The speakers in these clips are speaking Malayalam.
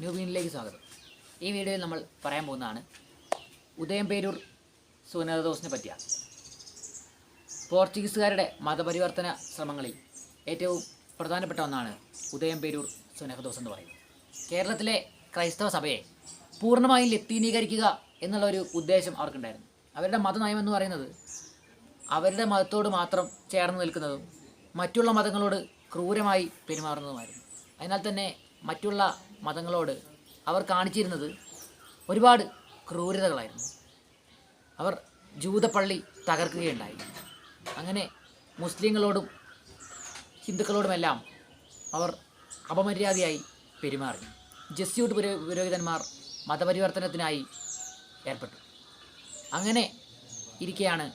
ന്യൂ വീനിലേക്ക് സ്വാഗതം. ഈ വീഡിയോയിൽ നമ്മൾ പറയാൻ പോകുന്നതാണ് ഉദയംപേരൂർ സുനദോസിനെ പറ്റിയാണ് പോർച്ചുഗീസുകാരുടെ മതപരിവർത്തന ശ്രമങ്ങളിൽ ഏറ്റവും പ്രധാനപ്പെട്ട ഒന്നാണ് ഉദയംപേരൂർ സുനഹദോസ് എന്ന് പറയുന്നത്. കേരളത്തിലെ ക്രൈസ്തവ സഭയെ പൂർണമായും ലത്തീനീകരിക്കുക എന്നുള്ള ഒരു ഉദ്ദേശം അവർക്കുണ്ടായിരുന്നു. അവരുടെ മതനയം എന്ന് പറയുന്നത് അവരുടെ മതത്തോട് മാത്രം ചേർന്ന് നിൽക്കുന്നതും മറ്റുള്ള മതങ്ങളോട് ക്രൂരമായി പെരുമാറുന്നതുമായിരുന്നു. അതിനാൽ തന്നെ മറ്റുള്ള മതങ്ങളോട് അവർ കാണിച്ചിരുന്നത് ഒരുപാട് ക്രൂരതകളായിരുന്നു. അവർ ജൂതപ്പള്ളി തകർക്കുകയുണ്ടായി. അങ്ങനെ മുസ്ലിങ്ങളോടും ഹിന്ദുക്കളോടുമെല്ലാം അവർ അപമര്യാദയായി പെരുമാറി. ജസ്യൂട്ട് പുരോ പുരോഹിതന്മാർ മതപരിവർത്തനത്തിനായി ഏർപ്പെട്ടു. അങ്ങനെ ഇരിക്കെയാണ്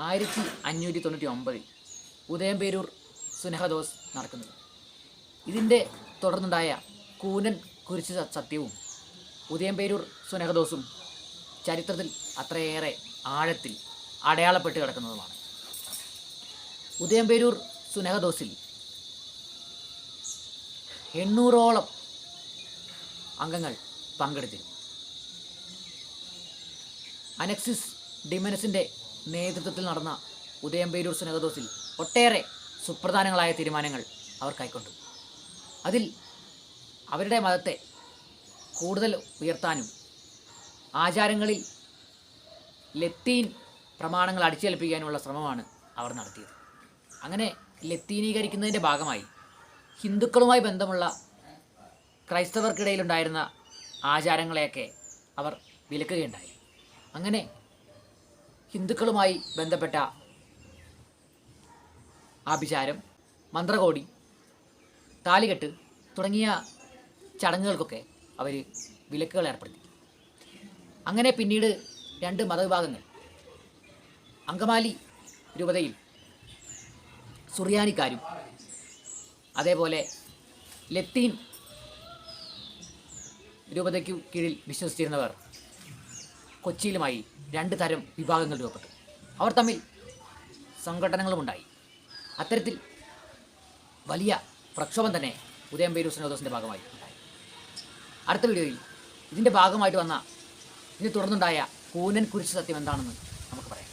ആയിരത്തി അഞ്ഞൂറ്റി തൊണ്ണൂറ്റി ഒമ്പതിൽ ഉദയംപേരൂർ സുനഹദോസ് നടക്കുന്നത്. ഇതിന്റെ തുടർന്നുണ്ടായ കൂനൻ കുരിശ് സത്യവും. ഉദയംപേരൂർ സുനഹദോസും ചരിത്രത്തിൽ അത്രയേറെ ആഴത്തിൽ അടയാളപ്പെട്ട് കിടക്കുന്നതുമാണ്. ഉദയംപേരൂർ സുനഹദോസിൽ എണ്ണൂറോളം അംഗങ്ങൾ പങ്കെടുത്തിരുന്നു. അനക്സിസ് ഡിമനസിന്റെ നേതൃത്വത്തിൽ നടന്ന ഉദയംപേരൂർ സുനഹദോസിൽ ഒട്ടേറെ സുപ്രധാനങ്ങളായ തീരുമാനങ്ങൾ അവർ കൈക്കൊണ്ടു അതിൽ അവരുടെ മതത്തെ കൂടുതൽ ഉയർത്താനും ആചാരങ്ങളിൽ ലത്തീൻ പ്രമാണങ്ങൾ അടിച്ചേൽപ്പിക്കാനുമുള്ള ശ്രമമാണ് അവർ നടത്തിയത്. അങ്ങനെ ലത്തീനീകരിക്കുന്നതിന്റെ ഭാഗമായി ഹിന്ദുക്കളുമായി ബന്ധമുള്ള ക്രൈസ്തവർക്കിടയിലുണ്ടായിരുന്ന ആചാരങ്ങളെയൊക്കെ അവർ വിലക്കുകയുണ്ടായി. അങ്ങനെ ഹിന്ദുക്കളുമായി ബന്ധപ്പെട്ട ആഭിചാരം മന്ത്രകോടി താലികെട്ട് തുടങ്ങിയ ചടങ്ങുകൾക്കൊക്കെ അവർ വിലക്കുകൾ ഏർപ്പെടുത്തി. അങ്ങനെ പിന്നീട് രണ്ട് മതവിഭാഗങ്ങൾ അങ്കമാലി രൂപതയിൽ സുറിയാനിക്കാരും അതേപോലെ ലത്തീൻ രൂപതയ്ക്കു കീഴിൽ വിശ്വസിച്ചിരുന്നവർ കൊച്ചിയിലുമായി രണ്ട് തരം വിഭാഗങ്ങൾ രൂപപ്പെട്ടു. അവർ തമ്മിൽ സംഘടനകളുമുണ്ടായി അത്തരത്തിൽ വലിയ പ്രക്ഷോഭം തന്നെ ഉദയംപേരൂർ സുനോദോസിന്റെ ഭാഗമായി ഉണ്ടായി. അടുത്ത വീഡിയോയിൽ ഇതിന്റെ ഭാഗമായിട്ട് വന്ന ഇതിനെ തുടർന്നുണ്ടായ കൂനൻ കുരിശ് സത്യം എന്താണെന്ന് നമുക്ക് പറയാം.